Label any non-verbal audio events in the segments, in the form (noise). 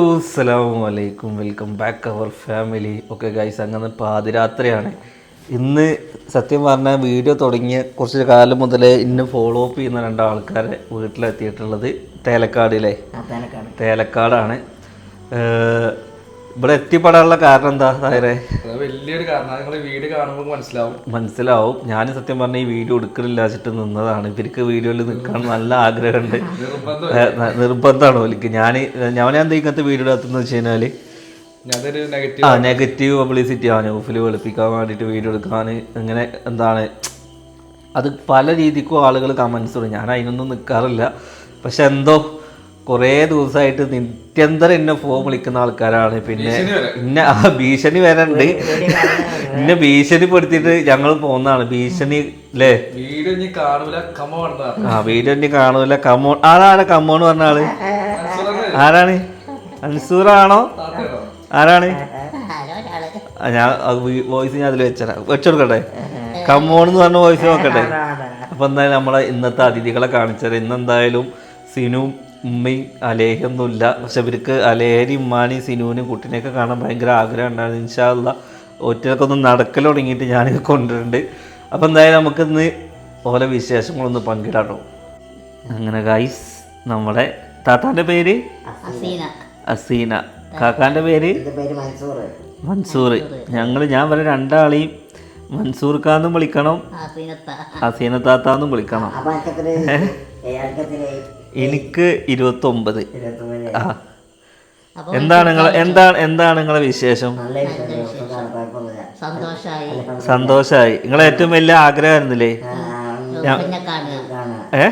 അസ്സലാമലൈക്കും welcome back our family okay guys അങ്ങനെ പാതിരാത്രിയാണ്. ഇന്ന് സത്യം പറഞ്ഞാൽ വീഡിയോ തുടങ്ങിയ കുറച്ച് കാലം മുതലേ ഇന്ന് ഫോളോ അപ്പ് ചെയ്യുന്ന രണ്ട് ആൾക്കാരെ വീട്ടിലെത്തിയിട്ടുള്ളത് തേലക്കാടിലെ തേലക്കാടാണ്. ഇവിടെ എത്തിപ്പെടാനുള്ള കാരണം എന്താ അത് വലിയൊരു കാരണം. നിങ്ങൾ വീട് കാണുമ്പോൾ മനസ്സിലാവും. മനസ്സിലാവും. ഞാൻ സത്യം പറഞ്ഞ ഈ വീഡിയോ എടുക്കലില്ല വെച്ചിട്ട് നിന്നതാണ്. ഇവർക്ക് വീഡിയോയിൽ നിൽക്കാൻ നല്ല ആഗ്രഹമുണ്ട്. നിർബന്ധം. നിർബന്ധമാണ് ഓലിക്ക്. ഞാൻ ഞാൻ എന്താ ഇങ്ങനത്തെ വീഡിയോ എടുത്തെന്ന് വെച്ച് കഴിഞ്ഞാൽ നെഗറ്റീവ് ആ നെഗറ്റീവ് പബ്ലിസിറ്റി ആണ് ഓഫിൽ വെളുപ്പിക്കാൻ വേണ്ടിയിട്ട് വീഡിയോ എടുക്കാൻ ഇങ്ങനെ എന്താണ് അത് പല രീതിക്കും ആളുകൾ കമൻസ് ഇടും. ഞാൻ അതിനൊന്നും നിൽക്കാറില്ല പക്ഷെ എന്തോ കുറേ ദിവസമായിട്ട് നിത്യന്തരം എന്നെ ഫോൺ വിളിക്കുന്ന ആൾക്കാരാണ്. പിന്നെ ഇന്ന ആ ഭീഷണി വരണ്ട്. ഇന്നെ ഭീഷണിപ്പെടുത്തിയിട്ട് ഞങ്ങൾ പോകുന്നതാണ് ഭീഷണി അല്ലേ ആ വീഡിയോ ഇനി കാണൂല കമോ ആരാണ് എന്ന് പറഞ്ഞ ആൾ? ആരാണ്? അൻസൂറാണോ? ആരാണ്? ഞാൻ വോയിസ് ഞാൻ അതിൽ വെച്ചരാ. വെച്ചെടുക്കട്ടെ. കമ്മോൺ എന്ന് പറഞ്ഞ വോയിസ് നോക്കട്ടെ. അപ്പൊ എന്തായാലും നമ്മളെ ഇന്നത്തെ അതിഥികളെ കാണിച്ചത് ഇന്നെന്തായാലും സിനുവും ഉമ്മയും അലേഹൊന്നുമില്ല. പക്ഷെ ഇവർക്ക് അലേഹരി ഉമ്മാനി സിനുവിനും കുട്ടീനെയൊക്കെ കാണാൻ ഭയങ്കര ആഗ്രഹം ഉണ്ടായിരുന്നു. ഇൻഷാല്ല ഒറ്റയൊക്കെ ഒന്ന് നടക്കൽ തുടങ്ങിയിട്ട് ഞാനിത് കൊണ്ടുവരുന്നുണ്ട് അപ്പം എന്തായാലും നമുക്കിന്ന് ഓരോ വിശേഷങ്ങളൊന്ന് പങ്കിടാട്ടോ. അങ്ങനെ ഗൈസ് നമ്മുടെ താത്താന്റെ പേര്? അസീന. അസീന. കാക്കാന്റെ പേര്? മൻസൂർ മൻസൂർ ഞങ്ങൾ ഞാൻ വരെ രണ്ടാളെയും മൻസൂർ കാന്നും വിളിക്കണം അസീന താത്താന്നും വിളിക്കണം. എനിക്ക് ഇരുപത്തൊമ്പത്. ആ. എന്താണ് നിങ്ങൾ എന്താണ് എന്താണ് നിങ്ങളെ വിശേഷം. സന്തോഷായി. സന്തോഷായി. നിങ്ങളെ ഏറ്റവും വലിയ ആഗ്രഹമായിരുന്നില്ലേ. ഏ?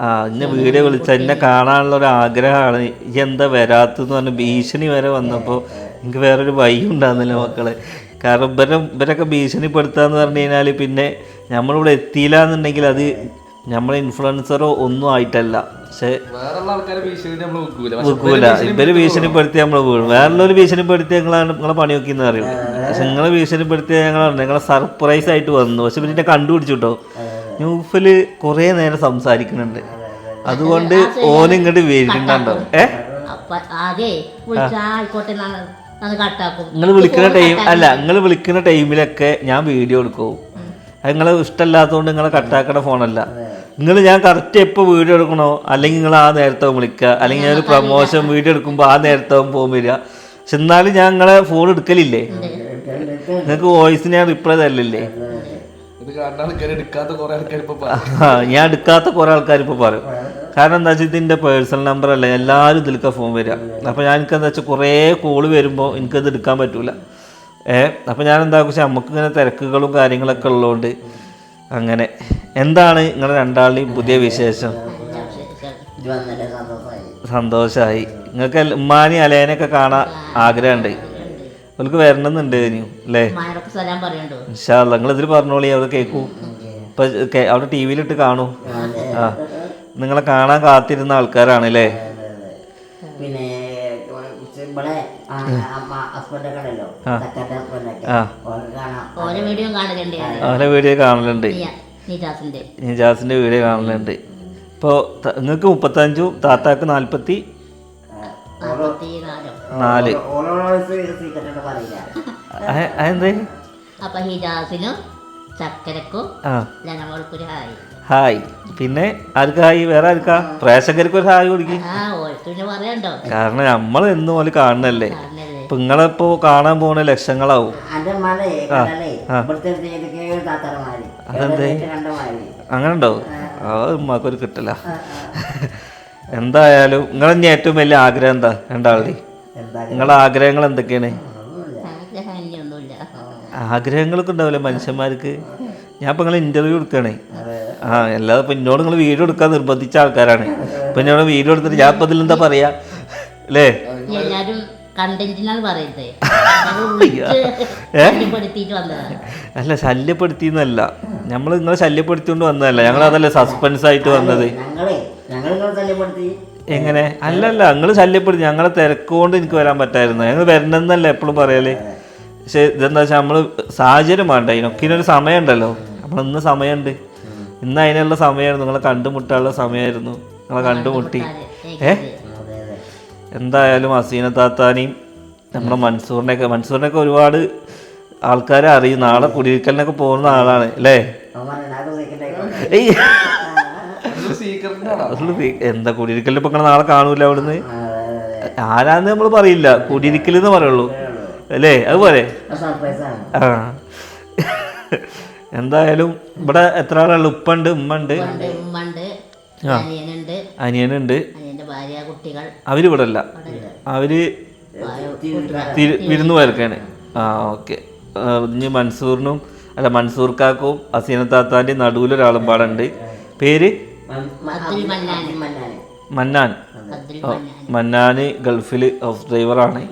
ആ ഇന്ന് വീഡിയോ വിളിച്ച എന്നെ കാണാനുള്ള ഒരു ആഗ്രഹമാണ്. ഈ എന്താ വരാത്തെന്ന് പറഞ്ഞ് ഭീഷണി വരെ വന്നപ്പോൾ എനിക്ക് വേറൊരു വൈ ഉണ്ടാകുന്നില്ല മക്കളെ. കാരണം ഇവരെ ഇവരൊക്കെ ഭീഷണിപ്പെടുത്താന്ന് പറഞ്ഞു കഴിഞ്ഞാൽ പിന്നെ നമ്മളിവിടെ എത്തിയില്ല എന്നുണ്ടെങ്കിൽ അത് നമ്മളെ ഇൻഫ്ലുവൻസറോ ഒന്നും ആയിട്ടല്ല. പക്ഷേ നമ്മൾ വെക്കൂല. ഇവർ ഭീഷണിപ്പെടുത്തി നമ്മൾ വീഴും. വേറുള്ളൊരു ഭീഷണിപ്പെടുത്തി ഞങ്ങളാണ് നിങ്ങളെ പണി നോക്കിയെന്ന് അറിയും പക്ഷെ നിങ്ങളെ ഭീഷണിപ്പെടുത്തിയ ഞങ്ങളാണ് നിങ്ങളെ സർപ്രൈസ് ആയിട്ട് വന്നു. പക്ഷെ പിന്നെ കണ്ടുപിടിച്ചു കേട്ടോ ന്യൂഫിൽ കുറേ നേരം സംസാരിക്കുന്നുണ്ട്. അതുകൊണ്ട് ഓൻ ഇങ്ങോട്ട് വരുന്നുണ്ടോ ഏ? നിങ്ങൾ വിളിക്കുന്ന ടൈം അല്ല നിങ്ങൾ വിളിക്കുന്ന ടൈമിലൊക്കെ ഞാൻ വീഡിയോ എടുക്കും. അത് നിങ്ങളെ ഇഷ്ടമല്ലാത്തതുകൊണ്ട് നിങ്ങളെ കട്ടാക്കണ ഫോണല്ല. നിങ്ങൾ ഞാൻ കറക്റ്റ് എപ്പോൾ വീഡിയോ എടുക്കണോ? അല്ലെങ്കിൽ നിങ്ങൾ ആ നേരത്തെ വിളിക്കുക അല്ലെങ്കിൽ ഞാൻ ഒരു പ്രൊമോഷൻ വീഡിയോ എടുക്കുമ്പോൾ ആ നേരത്തെ പോകും വരിക. പക്ഷെ എന്നാലും ഞാൻ നിങ്ങളെ ഫോൺ എടുക്കലില്ലേ? നിങ്ങൾക്ക് വോയിസ് ഞാൻ റിപ്ലൈ തരലില്ലേ? ഞാൻ കാണുന്ന ആൾക്കാർ എടുക്കാത്ത കുറെ ആൾക്കാർ ഇപ്പൊ പറയും. ഞാൻ എടുക്കാത്ത കുറേ ആൾക്കാർ ഇപ്പോൾ പറയും. കാരണം എന്താ വെച്ചാൽ ഇതിന്റെ പേഴ്സണൽ നമ്പർ അല്ല? എല്ലാവരും ഇതിലേക്ക് ഫോൺ വരിക. അപ്പോൾ ഞാൻ എനിക്ക് എന്താ വെച്ചാൽ കുറേ കോൾ വരുമ്പോൾ എനിക്കത് എടുക്കാൻ പറ്റൂല. ഏഹ് അപ്പോൾ ഞാൻ എന്താ വെച്ചാൽ നമുക്ക് ഇങ്ങനെ തിരക്കുകളും കാര്യങ്ങളൊക്കെ ഉള്ളതുകൊണ്ട് അങ്ങനെ. എന്താണ് നിങ്ങളുടെ രണ്ടാളുടെയും പുതിയ വിശേഷം? സന്തോഷമായി നിങ്ങൾക്ക് ഉമ്മാനി അലേനൊക്കെ കാണാൻ ആഗ്രഹമുണ്ട്. അവർക്ക് വരണമെന്നുണ്ട് ഇനിയും അല്ലേ? ഇൻഷാല്ല നിങ്ങൾ ഇതിൽ പറഞ്ഞോളി അവിടെ കേൾക്കൂ ഇപ്പൊ അവിടെ ടി വിയിലിട്ട് കാണൂ. ആ. നിങ്ങളെ കാണാൻ കാത്തിരുന്ന ആൾക്കാരാണ് അല്ലേ? പിന്നെ ഇവിടെ ഹസ്ബൻഡൊക്കെ ഓരോ വീഡിയോ കാണലുണ്ട്. നീജാസിന്റെ. വീഡിയോ കാണലുണ്ട് ഇപ്പോൾ നിങ്ങൾക്ക് മുപ്പത്തഞ്ചും താത്താക്ക് നാൽപ്പത്തി നാലോ. അതെന്തേ? അപ്പൊ ഹിജാസിനും ചക്കരക്കും ജനങ്ങൾക്കൊരു ഹായ്. ഹായ്. പിന്നെ ആർക്ക് ഹായ്? വേറെ ആർക്കാ? പ്രേക്ഷകർക്ക് ഒരു ഹായ് കൊടുക്കും. കാരണം നമ്മൾ എന്നും പോലെ കാണണല്ലേ ഇപ്പൊ നിങ്ങളിപ്പോ കാണാൻ പോണ ലക്ഷങ്ങളാവും. അങ്ങനെ ഉണ്ടാവും അത് ഉമ്മാക്കൊരു കിട്ടില്ല (laughs) എന്തായാലും നിങ്ങളെ ഏറ്റവും വലിയ ആഗ്രഹം എന്താ രണ്ടാളുടെ എന്താ നിങ്ങളെ ആഗ്രഹങ്ങൾ എന്തൊക്കെയാണ്? ആഗ്രഹങ്ങളൊക്കെ ഉണ്ടാവില്ലേ മനുഷ്യന്മാർക്ക്? ഞാൻ ഇപ്പൊ നിങ്ങളെ ഇന്റർവ്യൂ എടുക്കുകയാണേ. ആ അല്ലാതെ ഇപ്പൊ എന്നോട് നിങ്ങൾ വീഡിയോ എടുക്കാൻ നിർബന്ധിച്ച ആൾക്കാരാണ്. ഇപ്പൊ എന്നോട് വീഡിയോ എടുത്തിട്ട് ഞാൻ ഇപ്പൊ ഇതിലെന്താ പറയാ? അല്ലേ? കണ്ടന്റിനാണ് പറയുന്നത്. അല്ല ശല്യപ്പെടുത്തിന്നല്ല നമ്മൾ നിങ്ങളെ ശല്യപ്പെടുത്തിക്കൊണ്ട് വന്നതല്ല. ഞങ്ങൾ അതല്ലേ സസ്പെൻസ് ആയിട്ട് വന്നത്. എങ്ങനെ? അല്ലല്ല നിങ്ങൾ ശല്യപ്പെടുത്തി. ഞങ്ങളെ തിരക്കുകൊണ്ട് എനിക്ക് വരാൻ പറ്റായിരുന്നു. ഞങ്ങൾ വരണമെന്നല്ല എപ്പോഴും പറയൽ. പക്ഷെ ഇതെന്താ വെച്ചാൽ നമ്മൾ സാഹചര്യം വേണ്ട ഇതിനൊക്കെ ഇതിനൊരു സമയമുണ്ടല്ലോ. നമ്മൾ ഇന്ന് സമയമുണ്ട്. ഇന്ന് അതിനുള്ള സമയമായിരുന്നു. നിങ്ങളെ കണ്ടുമുട്ടാനുള്ള സമയമായിരുന്നു. നിങ്ങളെ കണ്ടുമുട്ടി. ഏ? അതെ അതെ എന്തായാലും അസീന താത്താനെയും നമ്മുടെ മൻസൂറിനെയൊക്കെ മൻസൂറിനെയൊക്കെ ഒരുപാട് ആൾക്കാരെ അറിയും. നാളെ കുടിയിരിക്കലിനൊക്കെ പോകുന്ന ആളാണ് അല്ലേ? എന്താ കുടിയിരിക്കലിൽ ഇപ്പൊ ഇങ്ങനെ നാളെ കാണൂല അവിടുന്ന്? ആരാന്ന് നമ്മൾ പറയില്ല. കുടിയിരിക്കൽ എന്ന് പറയുള്ളൂ. അല്ലേ? അതുപോലെ ആ. എന്തായാലും ഇവിടെ എത്ര ആളുള്ള ഉപ്പുണ്ട് ഉമ്മ ഉണ്ട്. അനിയനുണ്ട്. ഭാര്യ കുട്ടികൾ. അവർ ഇവിടെ അല്ല അവർ വിരുന്നു പോയർക്കാണ് ആ ഓക്കെ. ഇനി മൻസൂറിനും അല്ല മൻസൂർ കാക്കും അസീന താത്താന്റെ നടുവിലൊരാളും പാടുണ്ട്. പേര്? മന്നാൻ. മന്നാന്. ഗൾഫിൽ ഹൗസ് ഡ്രൈവറാണ്.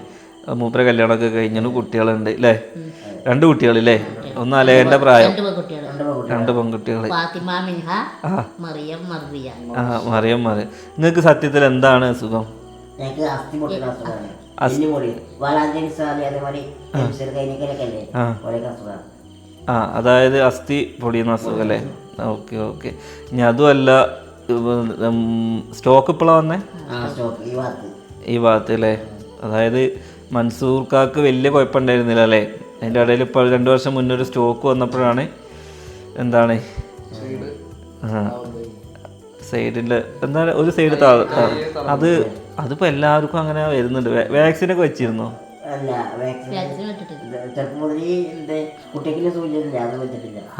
മൂപ്പര കല്യാണമൊക്കെ കഴിഞ്ഞു കുട്ടികളുണ്ട് അല്ലേ രണ്ട് കുട്ടികൾ അല്ലേ ഒന്ന് അലേന്റെ പ്രായം. രണ്ട് പെൺകുട്ടികൾ മറിയം മറിയ. ആ മറിയം മറിയം. നിങ്ങൾക്ക് സത്യത്തിൽ എന്താണ് സുഖം? ആ. ആ. അതായത് അസ്ഥി പൊടിയുന്ന അസുഖം. അല്ലേ ഓക്കെ ഓക്കെ. ഇനി അതുമല്ല സ്റ്റോക്ക് ഇപ്പോഴാണ് വന്നേ? ആ സ്റ്റോക്ക് ഈ ഭാഗത്ത്. ഈ ഭാഗത്ത് അല്ലേ അതായത് മൻസൂർക്കാക്ക് വലിയ കുഴപ്പമുണ്ടായിരുന്നില്ല അല്ലേ? അതിന്റെ ഇടയിൽ ഇപ്പോൾ രണ്ട് വർഷം മുന്നേ ഒരു സ്റ്റോക്ക് വന്നപ്പോഴാണ് എന്താണ്? സൈഡിൽ ആ. സൈഡിന്റെ എന്താ ഒരു സൈഡ് അത് അതിപ്പോ എല്ലാവർക്കും അങ്ങനെ വരുന്നുണ്ട്. വാക്സിനൊക്കെ വെച്ചിരുന്നോ?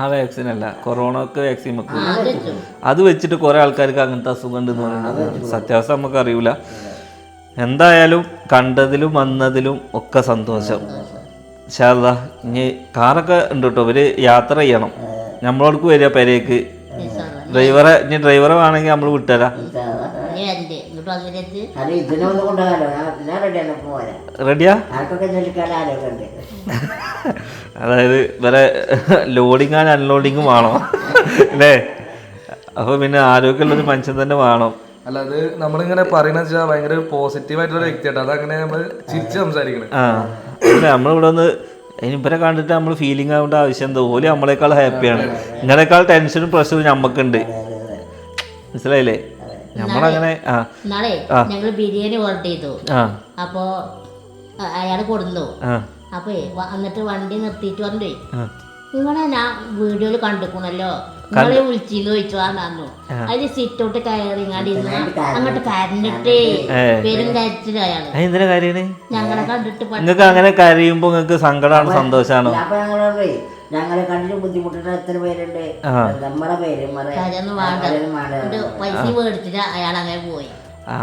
ആ വാക്സിൻ അല്ല കൊറോണക്ക് വാക്സിൻ വെക്കും. അത് വെച്ചിട്ട് കുറേ ആൾക്കാർക്ക് അങ്ങനത്തെ അസുഖം ഉണ്ടെന്ന് പറയുന്നത് സത്യാവസ്ഥ നമുക്ക് അറിയില്ല എന്തായാലും കണ്ടതിലും വന്നതിലും ഒക്കെ സന്തോഷം. ഷാല്ല ഇനി കാറൊക്കെ ഉണ്ട് കേട്ടോ ഇവർ യാത്ര ചെയ്യണം. നമ്മളോടക്ക് വരിക പെരേക്ക്. ഡ്രൈവറെ ഇനി ഡ്രൈവറെ വേണമെങ്കിൽ നമ്മൾ വിട്ടുതരാം റെഡിയാണ് റെഡിയാ അതായത് ഇവരെ ലോഡിങ് ആൻഡ് അൺലോഡിങ്ങും വേണം. അല്ലേ? അപ്പൊ പിന്നെ ആരോഗ്യമുള്ളൊരു മനുഷ്യൻ തന്നെ വേണം. അല്ല അത് നമ്മളിങ്ങനെ പറയണ വെച്ചാൽ ഭയങ്കര പോസിറ്റീവ് ആയിട്ടുള്ള വ്യക്തിയായിട്ട് അതങ്ങനെ നമ്മൾ ചിരിച്ച് സംസാരിക്കണം. നമ്മളിവിടെ ഒന്ന് ഇനി ഇവരെ കണ്ടിട്ട് നമ്മൾ ഫീലിംഗ് ആവേണ്ട ആവശ്യം എന്താ? ഓൽ നമ്മളെക്കാൾ ഹാപ്പിയാണ് നിങ്ങളെക്കാൾ ടെൻഷനും പ്രഷറും നമുക്കുണ്ട് മനസ്സിലായില്ലേ? നമ്മളങ്ങനെ ആ. നാളെ ഞങ്ങൾ ബിരിയാണി ഓർഡർ ചെയ്തു. അപ്പോ അയാൾ കൊടുന്നു അപ്പൊ എന്നിട്ട് വണ്ടി നിർത്തിയിട്ട് പറഞ്ഞു. നിങ്ങളെ ഞാൻ വീഡിയോയിൽ കണ്ടിക്കണല്ലോ. നിങ്ങളെ വിളിച്ചിന്ന് ചോദിച്ചു ആ. നന്നു അതിന് സിറ്റ് ഔട്ട് ഇരുന്ന് അങ്ങോട്ട് കരഞ്ഞിട്ടേ. പേരും കരച്ചിട്ട് അയാൾ എന്തിനാ ഞങ്ങളെ കണ്ടിട്ട് നിങ്ങൾക്ക് അങ്ങനെ കരയുമ്പോ നിങ്ങൾക്ക് സങ്കടമാണ് സന്തോഷമാണ് അപ്പൊ ഞങ്ങളോട് ഞങ്ങളെ കണ്ടിട്ട് ബുദ്ധിമുട്ടുന്ന എത്ര പേരുണ്ട്? നമ്മളെ പേര്. പൈസ മേടിച്ചിട്ട് അയാൾ അങ്ങനെ പോയി. ആ.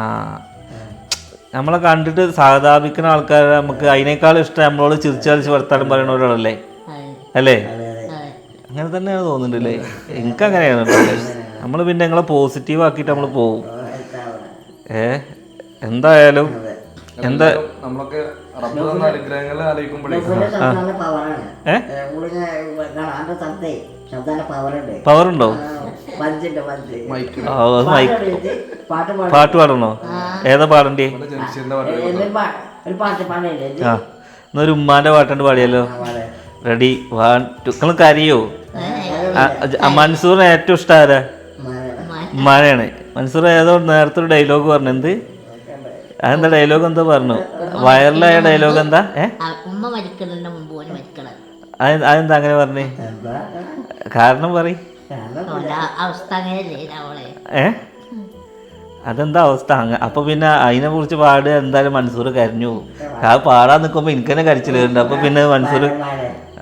നമ്മളെ കണ്ടിട്ട് സഹതാപിക്കുന്ന ആൾക്കാരെ നമുക്ക് അതിനേക്കാൾ ഇഷ്ടം നമ്മളോട് ചിരിച്ചു കളിച്ച് വർത്താനം പറയുന്നവരോടല്ലേ അല്ലേ. അങ്ങനെ തന്നെയാണ് തോന്നുന്നുണ്ടല്ലേ എനിക്ക് അങ്ങനെയാണ് നമ്മൾ പിന്നെ നിങ്ങളെ പോസിറ്റീവ് ആക്കിയിട്ട് നമ്മൾ പോകും ഏ? എന്തായാലും എന്താ നമ്മളൊക്കെ ആലോചിക്കുമ്പോഴേ പവറുണ്ട് പവർ ഉണ്ടോ. പഞ്ചുണ്ട് പഞ്ച് മൈക്ക്. ആ, മൈക്ക്. പാട്ട് പാടണോ? ഏതാ പാടണ്ടേ എന്നൊരു ഒരു പാട്ട് പാടില്ലേ ഇത്? എന്നൊരു ഉമ്മാന്റെ പാട്ടുണ്ട് പാടിയല്ലോ. റെഡി വൺ ടു നിങ്ങൾ കരയോ? മൻസൂറിന് ഏറ്റവും ഇഷ്ടം ആരാ മഴയാണ്. മൻസൂർ ഏതോ നേരത്തെ ഒരു ഡയലോഗ് പറഞ്ഞു. എന്ത്? അതെന്താ ഡയലോഗ് എന്താ പറഞ്ഞു. വൈറലായ ഡയലോഗ് എന്താ? ഉമ്മ മരിക്കുന്നതിന് മുമ്പ് ഓന് മരിക്കണം അതെന്താ അങ്ങനെ പറഞ്ഞേ? എന്താ? കാരണം പറ അവസ്ഥ ഏ? അതെന്താ അവസ്ഥ? അങ്ങ അപ്പൊ പിന്നെ അതിനെ കുറിച്ച് പാടുക എന്തായാലും മൻസൂർ കരഞ്ഞു ആ അത് പാടാൻ നിൽക്കുമ്പോ എനിക്ക് തന്നെ കരച്ചിലുണ്ട് അപ്പൊ പിന്നെ മൻസൂർ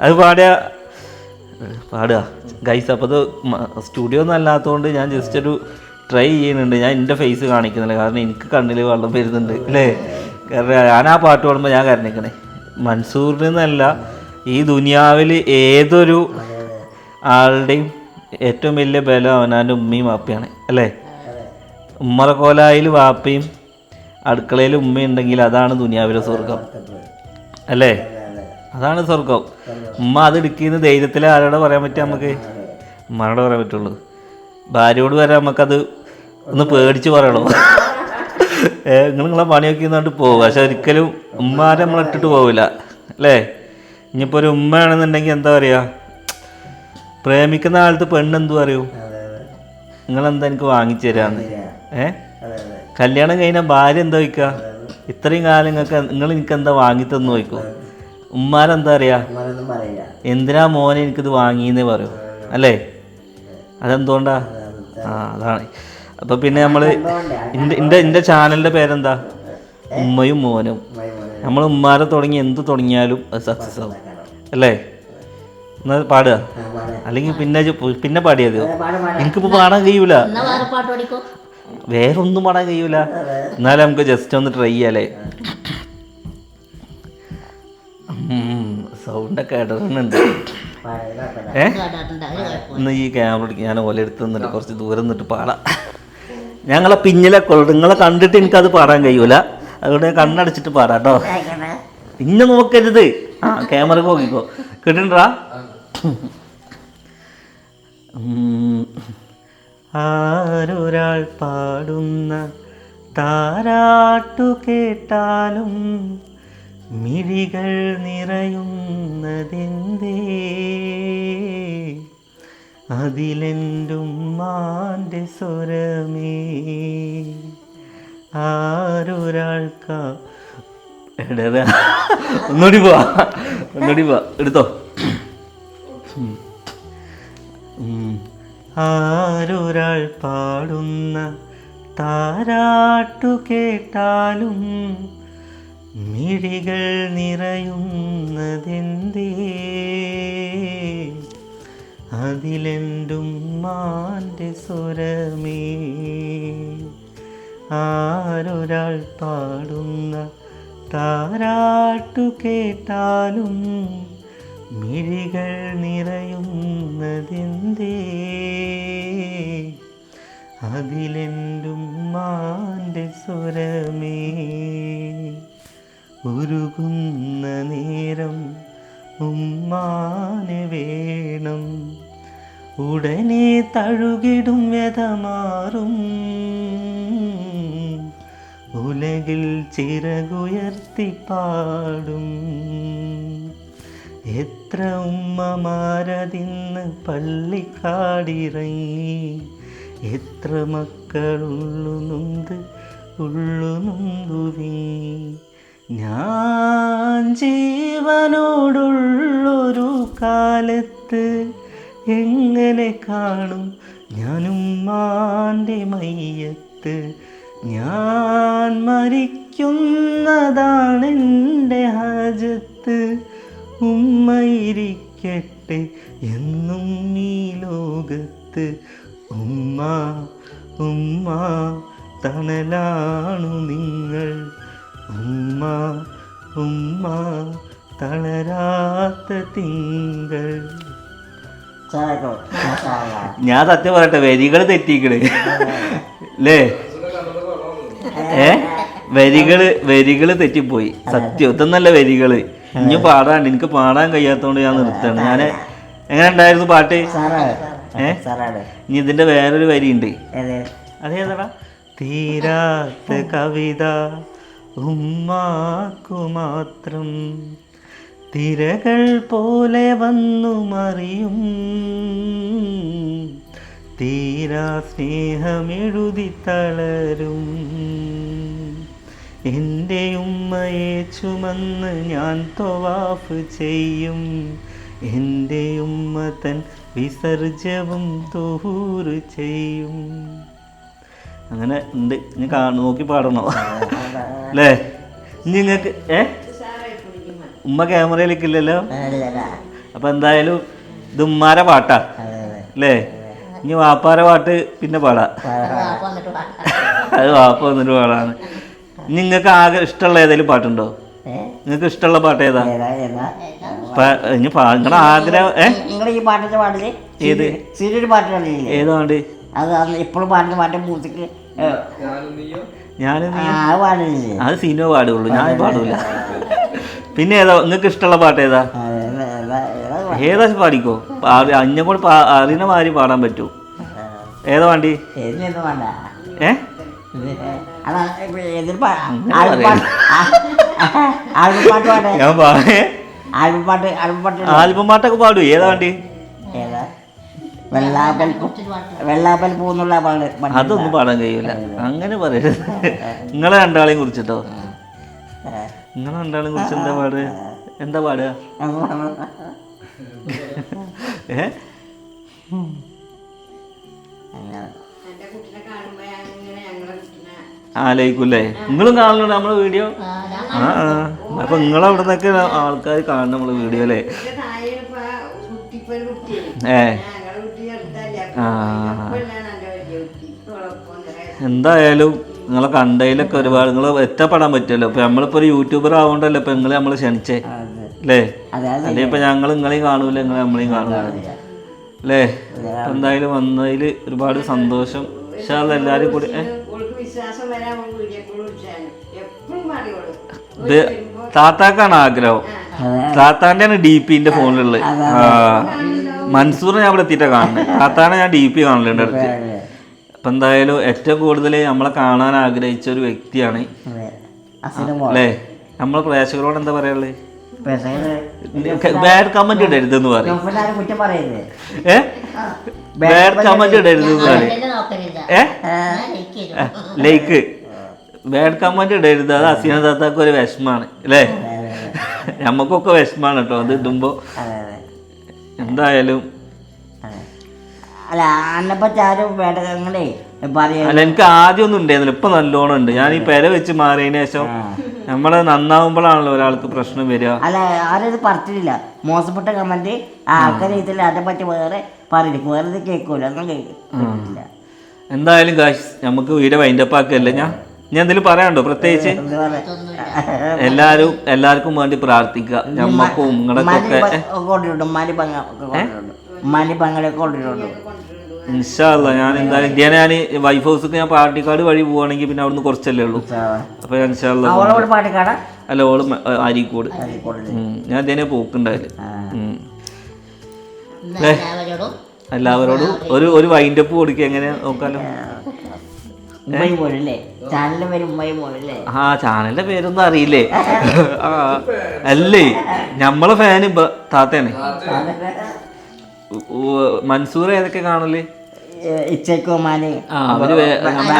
അത് പാടിയ പാടുക. ഗൈസ് അപ്പോൾ അത് സ്റ്റുഡിയോ ഒന്നും അല്ലാത്തതുകൊണ്ട് ഞാൻ ജസ്റ്റ് ഒരു ട്രൈ ചെയ്യുന്നുണ്ട്. ഞാൻ എന്റെ ഫേസ് കാണിക്കുന്നില്ല. കാരണം എനിക്ക് കണ്ണിൽ വെള്ളം വരുന്നുണ്ട്. അല്ലേ കാരണം ഞാൻ ആ പാട്ട് പാടുമ്പോൾ ഞാൻ കരണിക്കണേ മൻസൂറിൽ നിന്നല്ല ഈ ദുനിയാവിൽ ഏതൊരു ആളുടെയും ഏറ്റവും വലിയ ബലം അവനാന്റെ ഉമ്മയും വാപ്പയാണ് അല്ലേ? ഉമ്മറക്കോലായിൽ വാപ്പയും അടുക്കളയിൽ ഉമ്മയുണ്ടെങ്കിൽ അതാണ് ദുനിയാവിലെ സ്വർഗം അല്ലേ? അതാണ് സ്വർഗം ഉമ്മ അത് എടുക്കുന്ന ധൈര്യത്തിൽ ആരോടെ പറയാൻ പറ്റുക നമുക്ക്? ഉമ്മാനോട് പറയാൻ പറ്റുള്ളൂ. ഭാര്യയോട് വരെ നമുക്കത് ഒന്ന് പേടിച്ച് പറയണോ. നിങ്ങൾ നിങ്ങളെ പണിയൊക്കെ ഇന്നോട്ട് പോകും പക്ഷെ ഒരിക്കലും ഉമ്മാരെ നമ്മൾ ഇട്ടിട്ട് പോവില്ല. അല്ലേ? ഇനിയിപ്പോൾ ഒരു ഉമ്മയാണെന്നുണ്ടെങ്കിൽ എന്താ പറയുക പ്രേമിക്കുന്ന കാലത്ത് പെണ്ണ് എന്തു പറയൂ നിങ്ങളെന്താ എനിക്ക് വാങ്ങിച്ചു തരാന്ന്? ഏ. കല്യാണം കഴിഞ്ഞാൽ ഭാര്യ എന്താ വയ്ക്കുക ഇത്രയും കാലം നിങ്ങൾക്ക് നിങ്ങൾ എനിക്ക് എന്താ വാങ്ങി തന്നു നോക്കും ഉമ്മാരെന്താ അറിയാ? എന്തിനാ മോനെ എനിക്കിത് വാങ്ങിയെന്നേ പറയൂ. അല്ലേ? അതെന്തുകൊണ്ടാ? ആ അതാണ്. അപ്പൊ പിന്നെ നമ്മൾ എന്റെ എന്റെ എന്റെ ചാനലിന്റെ പേരെന്താ? ഉമ്മയും മോനും. നമ്മൾ ഉമ്മാരെ തുടങ്ങി എന്ത് തുടങ്ങിയാലും അത് സക്സസ് ആവും. അല്ലേ? എന്നാ പാടുക? അല്ലെങ്കിൽ പിന്നെ പിന്നെ പാടിയത്. എനിക്കിപ്പോ പാടാൻ കഴിയൂല. വേറെ ഒന്നും പാടാൻ കഴിയൂല. എന്നാലും നമുക്ക് ജസ്റ്റ് ഒന്ന് ട്രൈ ചെയ്യാലേ. സൗണ്ടൊക്കെ ഇടറുന്നുണ്ട്. ഏ? ഇന്ന് ഈ ക്യാമറ ഞാൻ ഓല എടുത്ത് നിന്നിട്ട് കുറച്ച് ദൂരം നിന്നിട്ട് പാടാം. ഞങ്ങളെ പിന്നിലെ കൊള്ളു നിങ്ങളെ കണ്ടിട്ട് എനിക്കത് പാടാൻ കഴിയൂല. അതുകൊണ്ട് ഞാൻ കണ്ണടച്ചിട്ട് പാടാം കേട്ടോ. പിന്നെ നോക്കരുത്. ആ ക്യാമറ നോക്കിക്കോ. കിട്ടണ്ടാ? ആരൊരാൾ പാടുന്ന താരാട്ടു കേട്ടാലും മിഴികൾ നിറയുന്നതെന്തേ? അതിലെന്തുമ്മാന്റെ സ്വരമേ? ആരൊരാൾക്ക എടാ ഒന്നുകൂടി പോവാ. ഒന്നുകൂടി പോവാ. എടുത്തോ. ആരൊരാൾ പാടുന്ന താരാട്ടു കേട്ടാലും മിഴികൾ നിറയുന്നതെന്തേ? അതിലെന്തും മാന്റെ സ്വരമേ. ആരൊരാൾ പാടുന്ന താരാട്ടു കേട്ടാലും മിഴികൾ നിറയുന്നതെന്തേ? അതിലെന്തും മാന്റെ സ്വരമേ. ഉരുകുന്ന നേരം ഉമ്മാന് വേണം. ഉടനെ തഴുകിടും വ്യതമാറും. ഉലകിൽ ചിറകുയർത്തി പാടും. എത്ര ഉമ്മമാരതിന്ന് പള്ളിക്കാടിറങ്ങി. എത്ര മക്കളുള്ളുന്നുണ്ട് ഉള്ളുന്നുന്തുവി ഞാൻ ജീവനോടുള്ളൊരു കാലത്ത് എങ്ങനെ കാണും? ഞാനും മാന്റെ മയ്യത്ത്. ഞാൻ മരിക്കുന്നതാണെന്റെ ഹാജത്ത്. ഉമ്മയിരിക്കട്ടെ എന്നും നീ ലോകത്ത്. ഉമ്മ ഉമ്മ തണലാണു നിങ്ങൾ. ഉമ്മ ഉമ്മ തളരാത്ത തിങ്കൾ. ഞാൻ സത്യം പറയട്ടെ വരികൾ തെറ്റിക്കണ്. അല്ലേ ഏ? വരികൾ വരികൾ തെറ്റിപ്പോയി. സത്യം ഇതൊന്നല്ല വരികൾ. ഇനി പാടാണ്ട് എനിക്ക് പാടാൻ കഴിയാത്തോണ്ട് ഞാൻ നിർത്തണം. ഞാൻ എങ്ങനെ ഉണ്ടായിരുന്നു പാട്ട്? ഏ? ഇനി ഇതിന്റെ വേറൊരു വരി ഉണ്ട് ഏത് അതേതാടാ തീരാത്ത കവിത. ഉമ്മാക്കു മാത്രം തിരകൾ പോലെ വന്നു മറിയും തീരാ സ്നേഹമെഴുതി തളരും. എന്റെ ഉമ്മയെ ചുമന്ന് ഞാൻ തൊവാഫ് ചെയ്യും. എന്റെ ഉമ്മ തൻ വിസർജവും തൂറ് ചെയ്യും. അങ്ങനെ ഉണ്ട്. ഇനി കാ നോക്കി പാടണോ? അല്ലേ ഇനി നിങ്ങൾക്ക് ഏ? ഉമ്മ ക്യാമറയിലേക്കില്ലല്ലോ? ഇല്ലല്ലോ. അപ്പൊ എന്തായാലും ഇത് ഉമ്മാരെ പാട്ടാ. അല്ലേ ഇനി വാപ്പാരെ പാട്ട് പിന്നെ പാടാ. അത് വാപ്പ വന്നിട്ട് പാടാണ്. ഇനി നിങ്ങക്ക് ആകെ ഇഷ്ടമുള്ള ഏതെങ്കിലും പാട്ടുണ്ടോ? നിങ്ങക്ക് നിങ്ങൾക്ക് ഇഷ്ടമുള്ള പാട്ട് ഏതാ? ഇനി നിങ്ങളെ നിങ്ങളുടെ ആഗ്രഹം ഈ പാട്ടിന്റെ പാട്ടിൽ ഏത്? സീരിയൽ പാട്ടാണ് ഏതാണ്ട്? അത് ഇപ്പോഴും പാട്ടിന്റെ പാട്ട് മൂസിക്ക് ഞാൻ ആ അത് സിനിമ പാടുള്ളൂ. ഞാൻ പാടൂല. പിന്നെ ഏതാ നിങ്ങൾക്ക് ഇഷ്ടമുള്ള പാട്ട് ഏതാ? ഏതാ- പാടിക്കോ? അഞ്ഞ കൂടെ അറിയുന്ന മാതിരി പാടാൻ പറ്റൂ. ഏതാ വണ്ടി ഏ? ഞാൻ പാടേ ആൽബം പാട്ടൊക്കെ പാടൂ. ഏതാ വണ്ടി ഏതാ? വെള്ളാപ്പൽ വെള്ളാപ്പൽ പാട്ട് അതൊന്നും പാടാൻ കഴിയൂല. അങ്ങനെ പറയരുത്. നിങ്ങളെ രണ്ടാളെയും കുറിച്ചിട്ടോ? നിങ്ങളെ രണ്ടാളെയും കുറിച്ച് എന്താ പാട്? എന്താ പാടുക (laughs) ഏ? ആലോചിക്കൂല്ലേ? നിങ്ങളും കാണുന്നുണ്ട് നമ്മളെ വീഡിയോ? ആ, അപ്പൊ നിങ്ങളവിടെ നിന്നൊക്കെ ആൾക്കാർ കാണണം നമ്മളെ വീഡിയോ അല്ലേ? ഏ. എന്തായാലും നിങ്ങളെ കണ്ടതിലൊക്കെ ഒരുപാട് നിങ്ങൾ എത്തപ്പെടാൻ പറ്റുമല്ലോ. ഇപ്പൊ നമ്മളിപ്പോ ഒരു യൂട്യൂബർ ആവണ്ടല്ലോ ഇപ്പൊ നിങ്ങളെ നമ്മൾ ക്ഷണിച്ചേ? അല്ലേ അല്ലെ ഇപ്പൊ ഞങ്ങൾ നിങ്ങളെയും കാണൂല? നിങ്ങളെ നമ്മളെയും കാണൂല? അല്ലേ എന്തായാലും വന്നതിൽ ഒരുപാട് സന്തോഷം. പക്ഷെ എല്ലാരും കൂടി ഇത് താത്താക്കാണ് ആഗ്രഹം. താത്താന്റെ ആണ് ഡി പിന്റെ ഫോണിലുള്ളത്. ആ. മൻസൂർ ഞാൻ ഇവിടെ എത്തിയിട്ടാ കാണുന്നത് താത്താനെ ഞാൻ ഡി പി കാണലുണ്ട് അടുത്ത് അപ്പൊ എന്തായാലും ഏറ്റവും കൂടുതൽ നമ്മളെ കാണാൻ ആഗ്രഹിച്ച ഒരു വ്യക്തിയാണ് അല്ലേ? നമ്മളെ പ്രേക്ഷകരോട് എന്താ പറയാനുള്ളത് ബാഡ് കമന്റ് പറയും. കുറ്റം പറയുന്നത് ഏ? ബാഡ് കമന്റ് പറയും. ഏ? ഞാൻ like ചെയ്തു. ലൈക്ക്. ബാഡ് കമന്റ് ഇടരുത്. അത് അസീന താത്താക്ക് ഒരു വിഷമാണ്. അല്ലേ? നമുക്കൊക്കെ (laughs) വിഷമാണ് കേട്ടോ അത് ഇടുമ്പോ. എന്തായാലും അല്ല ആരും പറയാ അല്ല എനിക്ക് ആദ്യം ഒന്നും ഉണ്ടായിരുന്നില്ല. ഇപ്പൊ നല്ലോണം ഉണ്ട്. ഞാൻ ഈ പെര വെച്ച് മാറിയതിനു ശേഷം നമ്മൾ നന്നാവുമ്പോഴാണല്ലോ ഒരാൾക്ക് പ്രശ്നം വരിക. അല്ല ആരും ഇത് പറഞ്ഞിട്ടില്ല. മോശപ്പെട്ട കമന്റ് ആൾക്കാരെ ഇതിൽ അതിനെ പറ്റി വേറെ പറയില്ല. വേറെ ഇത് കേൾക്കൂല. ഒന്നും കേൾക്കില്ല എന്തായാലും കാശ് നമുക്ക് വീട് വൈൻഡപ്പ് ആക്കല്ലേ ഞാൻ? ഞാൻ എന്തെങ്കിലും പറയാണ്ടോ പ്രത്യേകിച്ച്? എല്ലാരും എല്ലാവർക്കും വേണ്ടി പ്രാർത്ഥിക്കുക. ഞമ്മക്കും നിങ്ങളൊക്കെ ഇൻഷാല്ല ഞാൻ എന്തായാലും ഞാൻ വൈഫ് ഹൗസിക്ക് ഞാൻ പാർട്ടിക്കാട് വഴി പോവാണെങ്കിൽ പിന്നെ അവിടുന്ന് കുറച്ചല്ലേ ഉള്ളൂ. അപ്പൊ ഞാൻ ഇൻഷാല്ല അല്ല ഓൾ അരിക്കോട്. ഞാൻ ഇതിനെ പോക്കുണ്ടായില്ല എല്ലാവരോടും എല്ലാവരോടും ഒരു ഒരു വൈൻഡപ്പ് കൊടുക്കുക എങ്ങനെ നോക്കാലോ. ആ ചാനലിന്റെ പേരൊന്നും അറിയില്ലേ? ആ അല്ലേ? ഞമ്മളെ ഫാന് താത്തയാണ്. ഉ- ഉ- മൻസൂർ ഏതൊക്കെ കാണൽ? ആ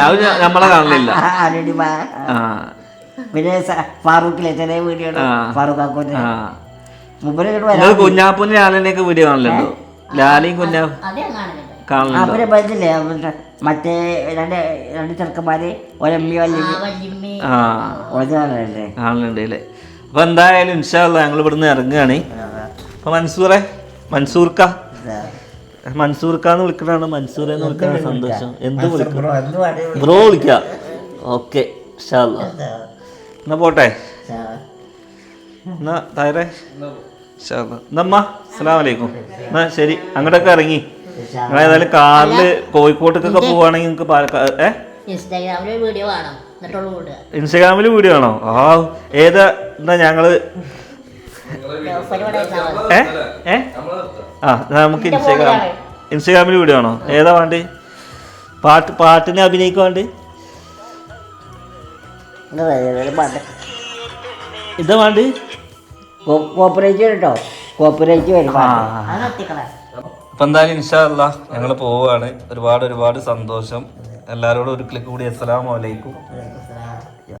അവർ നമ്മളെ കാണലില്ല. പിന്നെ ഫാറൂഖിലെ ചെറിയ വീഡിയോ. ഫാറൂഖ് കുഞ്ഞാപ്പൂന്റെ ലാലിനെയൊക്കെ വീഡിയോ കാണലുണ്ടോ? ലാലിയും കുഞ്ഞാ കാണലുണ്ടോ. മറ്റേ രണ്ട് രണ്ട് ചെറുക്കന്മാര് ഒരമ്മി വല്യമ്മി. ആ ഒരാളല്ലേ അല്ലേ അപ്പൊ എന്തായാലും ഇൻഷാല്ല ഞങ്ങൾ ഇവിടുന്ന് ഇറങ്ങുകയാണ്. അപ്പൊ മൻസൂറെ മൻസൂർക്ക? മൻസൂർക്കാന്ന് വിളിക്കണാണ് മൻസൂർ എന്ന് വിളിക്കണ സന്തോഷം. എന്ത് വിളിക്കണം ബ്രോ വിളിക്ക? ഓക്കെ ഇൻഷാല്ല എന്നാ പോട്ടെ? എന്നാ തായറെ? ഇൻഷാല്ല എന്നമ്മ അസ്സലാമു അലൈക്കും. എന്നാ ശരി അങ്ങോട്ടൊക്കെ ഇറങ്ങി. നിങ്ങൾ ഏതായാലും കാറിൽ കോഴിക്കോട്ടേക്കൊക്കെ പോവാണെങ്കിൽ നിങ്ങൾക്ക് പാലക്കാട് ഏ? ഇൻസ്റ്റാഗ്രാമിൽ വീഡിയോ കാണാം. ഇൻസ്റ്റാഗ്രാമിൽ വീഡിയോ. ആണോ ആ ഏതാ എന്നാ ഞങ്ങൾ. ഏ? ഏ? ആ നമുക്ക് ഇൻസ്റ്റാഗ്രാം ഇൻസ്റ്റാഗ്രാമിൽ വീഡിയോ ആണോ ഏതാ വേണ്ടി? പാട്ട് പാട്ടിനെ അഭിനയിക്കാൻ വേണ്ടി? ഇതാ വേണ്ടി? കോപ്പറേറ്റ് കേട്ടോ കോപ്പറേറ്റ് വരും ആ അപ്പൊ എന്തായാലും ഇൻഷാല്ല ഞങ്ങൾ പോവാണ്. ഒരുപാട് ഒരുപാട് സന്തോഷം. എല്ലാവരോടും ഒരു ക്ലിക്ക് കൂടി അസ്സലാമു അലൈക്കും.